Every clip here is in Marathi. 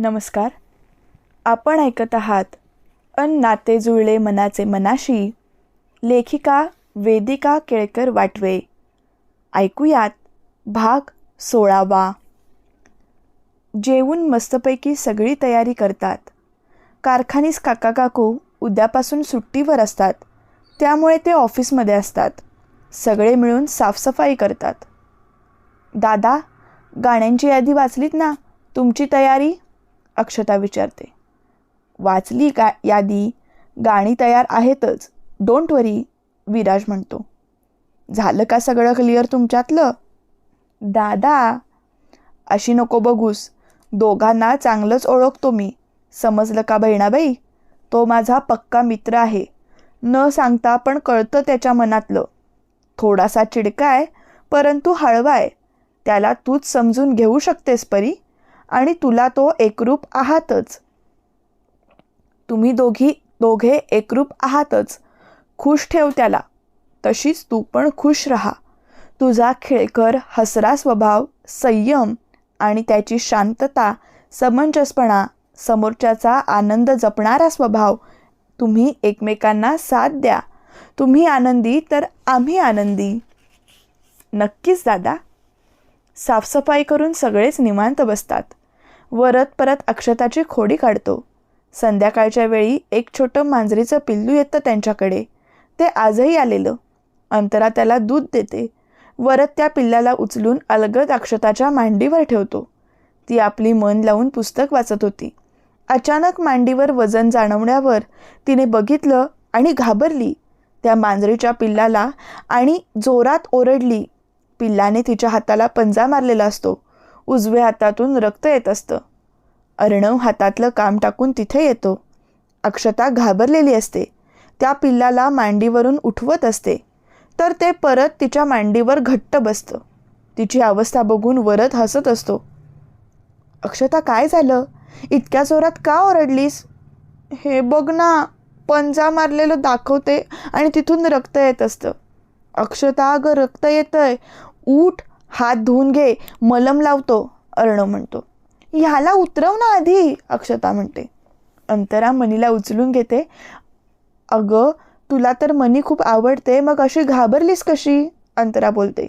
नमस्कार. आपण ऐकत आहात अन नाते जुळले मनाचे मनाशी लेखिका वेदिका केळकर वाटवे. ऐकूयात भाग सोळावा. जेवून मस्तपैकी सगळी तयारी करतात. कारखानीस काका काकू उद्यापासून सुट्टीवर असतात. त्यामुळे ते ऑफिसमध्ये असतात. सगळे मिळून साफसफाई करतात. दादा गाण्यांची यादी वाचलीत ना? तुमची तयारी? अक्षता विचारते. वाचली का यादी? गाणी तयार आहेतच. डोंट वरी विराज म्हणतो. झालं का सगळं क्लिअर तुमच्यातलं? दादा. अशी नको बघूस. दोघांना चांगलंच ओळखतो मी. समजलं का बहिणाबाई? तो माझा पक्का मित्र आहे. न सांगता पण कळतं त्याच्या मनातलं. थोडासा चिडकाय परंतु हळवाय. त्याला तूच समजून घेऊ शकतेस परी. आणि तुला तो एकरूप आहातच. तुम्ही दोघी दोघे एकरूप आहातच. खुश ठेव त्याला. तशीच तू पण खुश राहा. तुझा खेळकर हसरा स्वभाव संयम आणि त्याची शांतता समंजसपणा समोरच्याचा आनंद जपणारा स्वभाव तुम्ही एकमेकांना साथ द्या. तुम्ही आनंदी तर आम्ही आनंदी. नक्कीच दादा. साफसफाई करून सगळेच निवांत बसतात. वरत परत अक्षताची खोडी काढतो. संध्याकाळच्या वेळी एक छोटं मांजरीचं पिल्लू येतं त्यांच्याकडे. ते आजही आलेलं. अंतरा त्याला दूध देते. वरत त्या पिल्लाला उचलून अलगद अक्षताच्या मांडीवर ठेवतो. ती आपली मन लावून पुस्तक वाचत होती. अचानक मांडीवर वजन जाणवण्यावर तिने बघितलं आणि घाबरली. त्या मांजरीच्या पिल्लाला आणि जोरात ओरडली. पिल्लाने तिच्या हाताला पंजा मारलेला असतो. उजव्या हातातून रक्त येत असतं. अर्णव हातातलं काम टाकून तिथे येतो. अक्षता घाबरलेली असते. त्या पिल्लाला मांडीवरून उठवत असते. तर ते परत तिच्या मांडीवर घट्ट बसतं. तिची अवस्था बघून वरत हसत असतो. अक्षता काय झालं? इतक्या जोरात का ओरडलीस? हे बघ ना पंजा मारलेलं दाखवते आणि तिथून रक्त येत असतं. अक्षता अगं रक्त येतंय. उठ हात धुवून घे मलम लावतो अर्णव म्हणतो. ह्याला उतरव ना आधी अक्षता म्हणते. अंतरा मनीला उचलून घेते. अगं तुला तर मनी खूप आवडते मग अशी घाबरलीस कशी? अंतरा बोलते.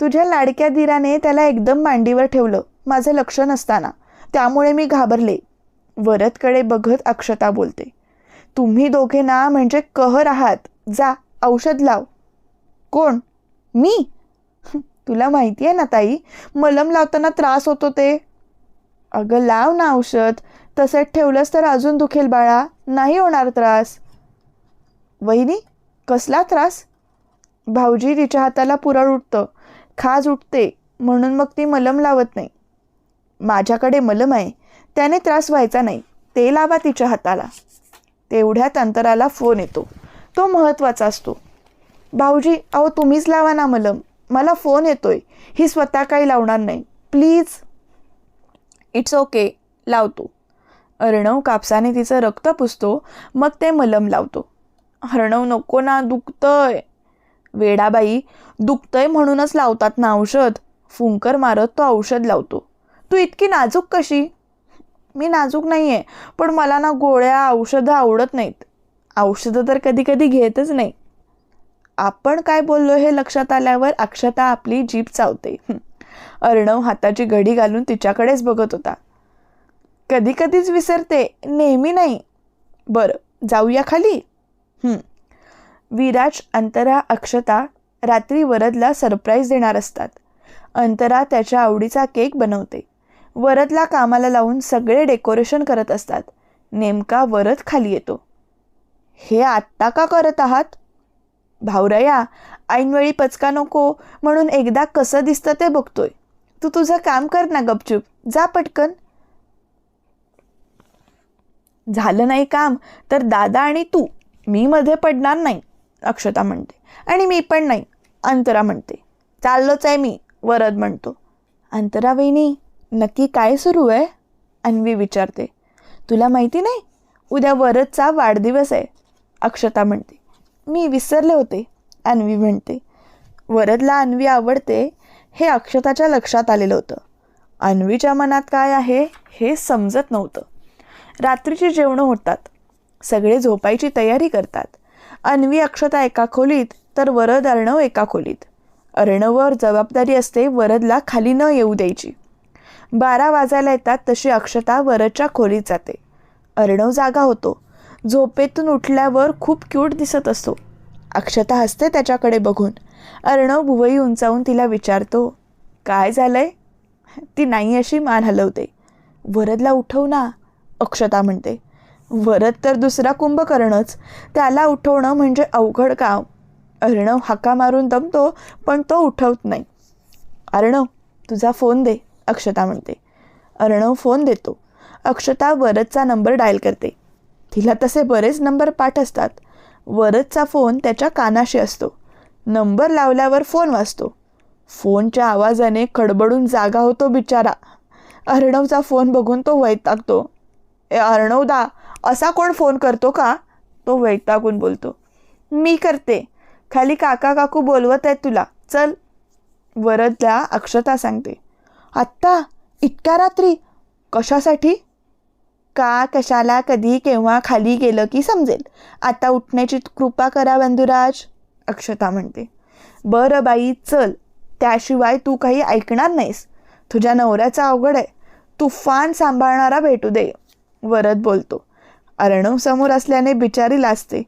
तुझ्या लाडक्या दिराने त्याला एकदम मांडीवर ठेवलं. माझं लक्ष नसताना. त्यामुळे मी घाबरले. वरदकडे बघत अक्षता बोलते. तुम्ही दोघे ना म्हणजे कहर आहात. जा औषध लाव. कोण? मी? तुला माहिती आहे ना ताई? मलम लावताना त्रास होतो ते. अगं लाव ना औषध. तसंच ठेवलंस तर अजून दुखेल बाळा. नाही होणार त्रास. वहिनी कसला त्रास? भाऊजी तिच्या हाताला पुरळ उठतं. खाज उठते. म्हणून मग ती मलम लावत नाही. माझ्याकडे मलम आहे. त्याने त्रास व्हायचा नाही. ते लावा तिच्या हाताला. तेवढ्यात अंतराला फोन येतो. तो महत्त्वाचा असतो. भाऊजी अहो तुम्हीच लावा ना मलम. मला फोन येतोय. ही स्वतः काही लावणार नाही. प्लीज. It's okay. लावतो अर्णव कापसाने तिचं रक्त पुसतो मग ते मलम लावतो. अर्णव नको ना दुखतंय. वेडाबाई दुखतंय म्हणूनच लावतात ना औषध. फुंकर मारत तो औषध लावतो. तू इतकी नाजूक कशी? मी नाजूक नाही आहे पण मला ना गोळ्या औषधं आवडत नाहीत. औषधं तर कधी कधी घेतच नाही. आपण काय बोललो हे लक्षात आल्यावर अक्षता आपली जीप चावते. अर्णव हाताची घडी घालून तिच्याकडेच बघत होता. कधी कधीच विसरते नेहमी नाही. बरं जाऊया खाली. विराज अंतरा अक्षता रात्री वरदला सरप्राईज देणार असतात. अंतरा त्याच्या आवडीचा केक बनवते. वरदला कामाला लावून सगळे डेकोरेशन करत असतात. नेमका वरद खाली येतो. हे आत्ता का करत आहात? भावरया ऐनवेळी पचका नको म्हणून एकदा कसं दिसतं ते बघतोय. तू तुझं काम कर ना गपचूप. जा पटकन. झालं नाही काम तर दादा आणि तू. मी मध्ये पडणार नाही अक्षता म्हणते. आणि मी पण नाही अंतरा म्हणते. चाललोच आहे मी वरद म्हणतो. अंतरा वहिनी नक्की काय सुरू आहे? अन्वी विचारते. तुला माहिती नाही? उद्या वरदचा वाढदिवस आहे अक्षता म्हणते. मी विसरले होते अन्वी म्हणते. वरदला अन्वी आवडते हे अक्षताच्या लक्षात आलेलं होतं. अन्वीच्या मनात काय आहे हे समजत नव्हतं. रात्रीची जेवणं होतात. सगळे झोपायची तयारी करतात. अन्वी अक्षता एका खोलीत तर वरद अर्णव एका खोलीत. अर्णववर जबाबदारी असते वरदला खाली न येऊ द्यायची. बारा वाजायला येतात तशी अक्षता वरदच्या खोलीत जाते. अर्णव जागा होतो. झोपेतून उठल्यावर खूप क्यूट दिसत असतो. अक्षता हसते त्याच्याकडे बघून. अर्णव भुवई उंचावून तिला विचारतो काय झालंय? ती नाही अशी मान हलवते. वरदला उठव ना अक्षता म्हणते. वरद तर दुसरा कुंभकर्णच. त्याला उठवणं म्हणजे अवघड काम. अर्णव हाका मारून दमतो पण तो उठवत नाही. अर्णव तुझा फोन दे अक्षता म्हणते. अर्णव फोन देतो. अक्षता वरदचा नंबर डायल करते. तिला तसे बरेच नंबर पाठ असतात. वरदचा फोन त्याच्या कानाशी असतो. नंबर लावल्यावर फोन वाजतो. फोनच्या आवाजाने खडबडून जागा होतो बिचारा. अर्णवचा फोन बघून तो वैतागतो. ए अर्णवदा असा कोण फोन करतो का? तो वैतागून बोलतो. मी करते. खाली काका काकू बोलवत आहेत तुला. चल. वरदला अक्षता सांगते. आत्ता? इतक्या रात्री? कशासाठी? का कशाला कधी केव्हा खाली गेलं की समजेल? आता उठण्याची कृपा करा बंधुराज अक्षता म्हणते. बरं बाई चल. त्याशिवाय तू काही ऐकणार नाहीस. तुझ्या नवऱ्याचा अवघड आहे. तुफान सांभाळणारा भेटू दे. वरद बोलतो. अर्णव समोर असल्याने बिचारी लाजते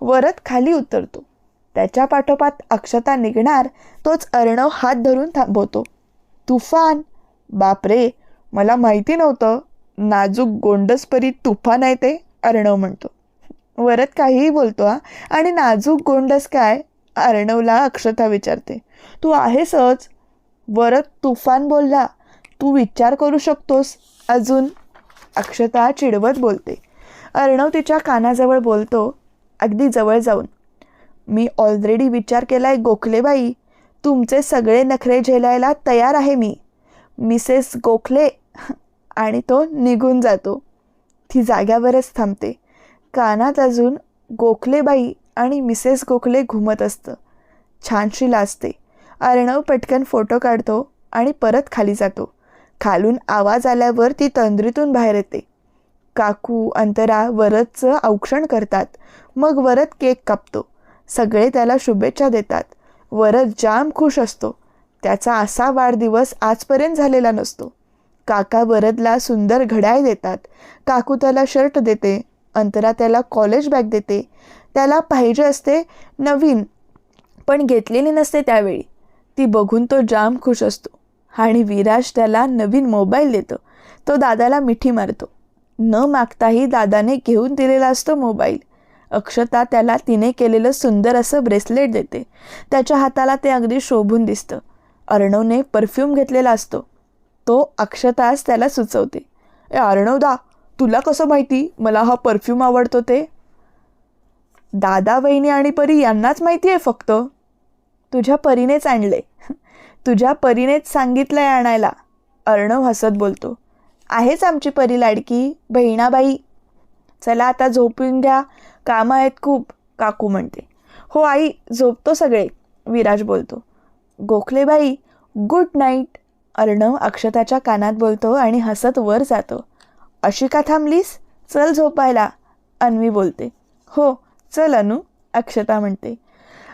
वरद खाली उतरतो. त्याच्या पाठोपाठ अक्षता निघणार तोच अर्णव हात धरून थांबवतो. तुफान? बापरे! मला माहिती नव्हतं. नाजूक गोंडसपरी तुफान आहे ते अर्णव म्हणतो. वरद काहीही बोलतो हा. आणि नाजूक गोंडस काय? अर्णवला अक्षता विचारते. तू आहेसच वरद तुफान बोलला तू विचार करू शकतोस? अजून अक्षता चिडवत बोलते. अर्णव तिच्या कानाजवळ बोलतो अगदी जवळ जाऊन. मी ऑलरेडी विचार केलाय गोखलेबाई. तुमचे सगळे नखरे झेलायला तयार आहे मी. मिसेस गोखले आणि तो निघून जातो. ती जाग्यावरच थांबते. कानात अजून गोखलेबाई आणि मिसेस गोखले घुमत असतं. छानशी लाजते. अर्णव पटकन फोटो काढतो आणि परत खाली जातो. खालून आवाज आल्यावर ती तंद्रीतून बाहेर येते. काकू अंतरा वरदचं औक्षण करतात. मग वरद केक कापतो. सगळे त्याला शुभेच्छा देतात. वरद जाम खुश असतो. त्याचा असा वाढदिवस आजपर्यंत झालेला नसतो. काका वरदला सुंदर घड्याळ देतात. काकू त्याला शर्ट देते. अंतरा त्याला कॉलेज बॅग देते. त्याला पाहिजे असते नवीन पण घेतलेली नसते त्यावेळी. ती बघून तो जाम खुश असतो आणि विराज त्याला नवीन मोबाईल देतो. तो दादाला मिठी मारतो. न मागताही दादाने घेऊन दिलेला असतो मोबाईल अक्षता त्याला तिने केलेलं सुंदर असं ब्रेसलेट देते. त्याच्या हाताला ते अगदी शोभून दिसतं. अर्णवने परफ्यूम घेतलेला असतो. तो अक्षतास त्याला सुचवते. ए अर्णवदा तुला कसं माहिती? मला हा परफ्यूम आवडतो ते. दादा वहिनी आणि परी यांनाच माहिती आहे फक्त. तुझ्या परीनेच आणले. तुझ्या परीनेच सांगितलंय आणायला. अर्णव हसत बोलतो. आहेच आमची परी लाडकी बहिणाबाई. चला आता झोपून घ्या. कामं आहेत खूप काकू म्हणते. हो आई झोपतो सगळे विराज बोलतो. गोखलेबाई गुड नाईट. अर्णव अक्षताच्या कानात बोलतो आणि हसत वर जातो. अशी का थांबलीस? चल झोपायला अन्वी बोलते. हो चल अनु अक्षता म्हणते.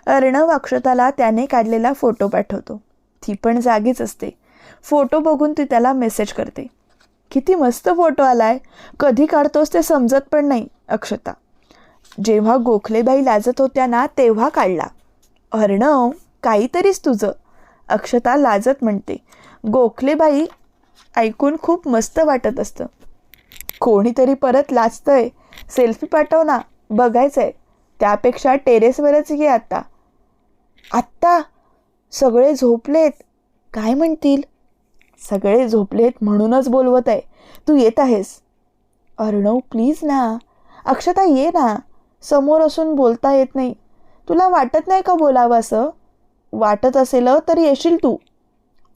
अर्णव अक्षताला त्याने काढलेला फोटो पाठवतो. ती पण जागीच असते. फोटो बघून ती त्याला मेसेज करते. किती मस्त फोटो आलाय. कधी काढतोस ते समजत पण नाही अक्षता. जेव्हा गोखलेबाई लाजत होत्या ना तेव्हा काढला. अर्णव काहीतरीच तुझं. अक्षता लाजत म्हणते. गोखलेबाई ऐकून खूप मस्त वाटत असतं. कोणीतरी परत लाजतंय. सेल्फी पाठव ना. बघायचंय. त्यापेक्षा टेरेसवरच घे आत्ता आत्ता? सगळे झोपलेत. काय म्हणतील? सगळे झोपलेत म्हणूनच बोलवत आहे. तू येत आहेस. अर्णव प्लीज ना. अक्षता ये ना. समोर असून बोलता येत नाही. तुला वाटत नाही का बोलावं असं? वाटत असेल तर येशील तू.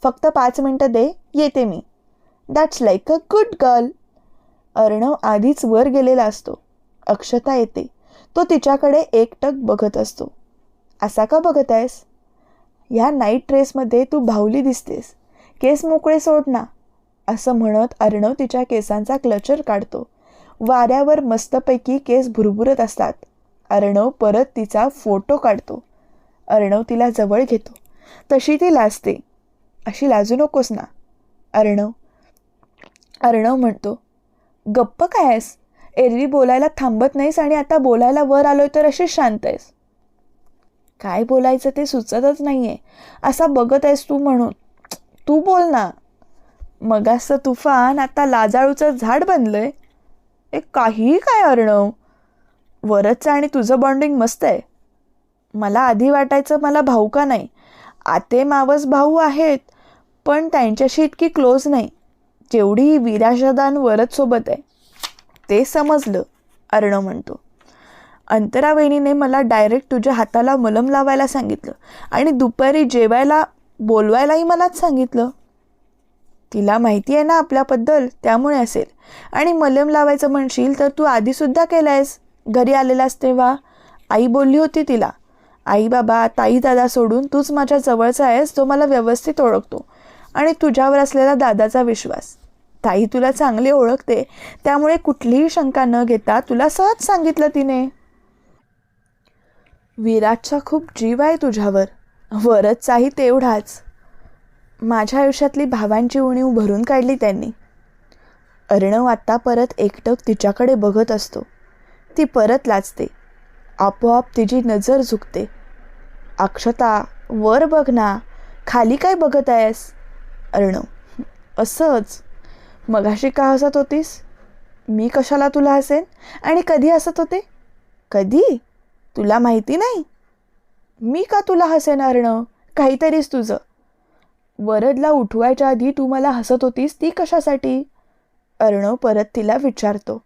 फक्त पाच मिनटं दे येते मी. That's like a good girl Arnav आधीच वर गेलेला असतो. अक्षता येते. तो तिच्याकडे एकटक बघत असतो. असा का बघत आहेस? ह्या नाईट ड्रेसमध्ये तू भावली दिसतेस. केस मोकळे सोड ना. असं म्हणत अर्णव तिच्या केसांचा क्लचर काढतो. वाऱ्यावर मस्तपैकी केस भुरभुरत असतात. अर्णव परत तिचा फोटो काढतो. अर्णव तिला जवळ घेतो. तशी ती लाजते. अशी लाजू नकोस ना. अर्णव अर्णव म्हणतो गप्प काय आहेस? एरवी बोलायला थांबत नाहीस आणि आता बोलायला वर आलोय तर अशी शांत आहेस. काय बोलायचं ते सुचतच नाही आहे असा बघत आहेस तू म्हणून. तू बोल ना. मगासचं तुफान आता लाजाळूचं झाड बनलंय. ए काही काय अर्णव? वरचं आणि तुझं बॉन्डिंग मस्त आहे. मला आधी वाटायचं मला भाऊ का नाही? आते मावस भाऊ आहेत पण त्यांच्याशी इतकी क्लोज नाही. जेवढी विराशदान वरच सोबत आहे. ते समजलं अर्णव म्हणतो. अंतरावेणीने मला डायरेक्ट तुझ्या हाताला मलम लावायला सांगितलं आणि दुपारी जेवायला बोलवायलाही मलाच सांगितलं. तिला माहिती आहे ना आपल्याबद्दल त्यामुळे असेल. आणि मलम लावायचं म्हणशील तर तू आधीसुद्धा केलं आहेस घरी आलेलास तेव्हा. आई बोलली होती तिला. आई बाबा ताई दादा सोडून तूच माझ्या जवळचा आहेस तो मला व्यवस्थित ओळखतो आणि तुझ्यावर असलेला दादाचा विश्वास. ताई तुला चांगली ओळखते त्यामुळे कुठलीही शंका न घेता तुला सहज सांगितलं तिने. विराटचा खूप जीव आहे तुझ्यावर. वरदचाही तेवढाच. माझ्या आयुष्यातली भावांची उणीव भरून काढली त्यांनी. अर्णव आत्ता परत एकटक तिच्याकडे बघत असतो. ती परत लाचते आपोआप तिची नजर झुकते. अक्षता वर बघ ना. खाली काय बघत आहेस? अर्णव असंच. मगाशी का हसत होतीस? मी कशाला तुला हसेन? आणि कधी हसत होते? कधी? तुला माहिती नाही? मी का तुला हसेन अर्णव काहीतरीच तुझं. वरदला उठवायच्या आधी तू मला हसत होतीस ती कशासाठी? अर्णव परत तिला विचारतो.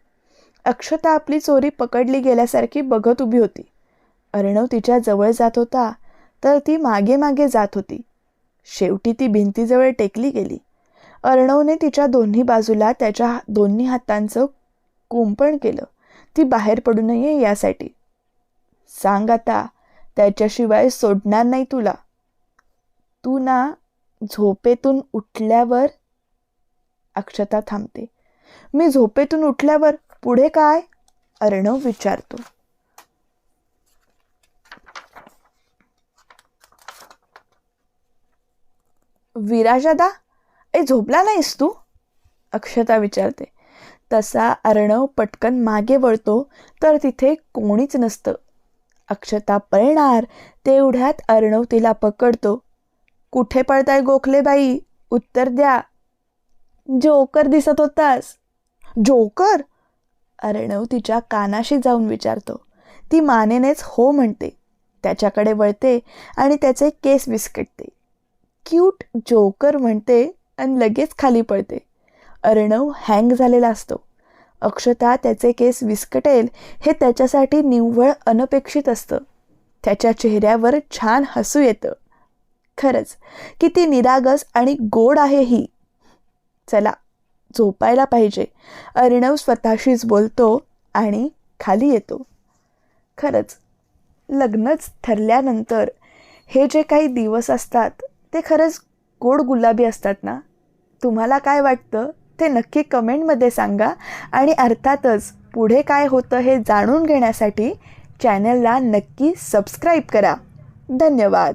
अक्षता आपली चोरी पकडली गेल्यासारखी बघत उभी होती. अर्णव तिच्या जवळ जात होता. तर ती मागे मागे जात होती. शेवटी ती भिंतीजवळ टेकली गेली. अर्णवने तिच्या दोन्ही बाजूला त्याच्या दोन्ही हातांचं कुंपण केलं. ती बाहेर पडू नये यासाठी. सांग आता त्याच्याशिवाय सोडणार नाही तुला. तू ना झोपेतून उठल्यावर अक्षता थांबते. मी झोपेतून उठल्यावर पुढे काय? अर्णव विचारतो. विराजादा? ए झोपला नाहीस तू? अक्षता विचारते. तसा अर्णव पटकन मागे वळतो तर तिथे कोणीच नसतं. अक्षता पळणार तेवढ्यात अर्णव तिला पकडतो. कुठे पळताय गोखले बाई? उत्तर द्या. जोकर दिसत होतास. जोकर? अर्णव तिच्या कानाशी जाऊन विचारतो. ती मानेनेच हो म्हणते. त्याच्याकडे वळते आणि त्याचे केस विस्कटते. क्यूट जोकर म्हणते आणि लगेच खाली पडते. अर्णव हँग झालेला असतो. अक्षता त्याचे केस विस्कटेल हे त्याच्यासाठी निव्वळ अनपेक्षित असतं. त्याच्या चेहऱ्यावर छान हसू येतं. खरंच किती निरागस आणि गोड आहे ही. चला झोपायला पाहिजे. अर्णव स्वतःशीच बोलतो आणि खाली येतो. खरंच लग्नच ठरल्यानंतर हे जे काही दिवस असतात ते खरंच गोड गुलाबी असतात ना? तुम्हाला काय वाटतं? ते नक्की कमेंटमध्ये सांगा. आणि अर्थातच पुढे काय होतं हे जाणून घेण्यासाठी चॅनलला नक्की सबस्क्राईब करा. धन्यवाद.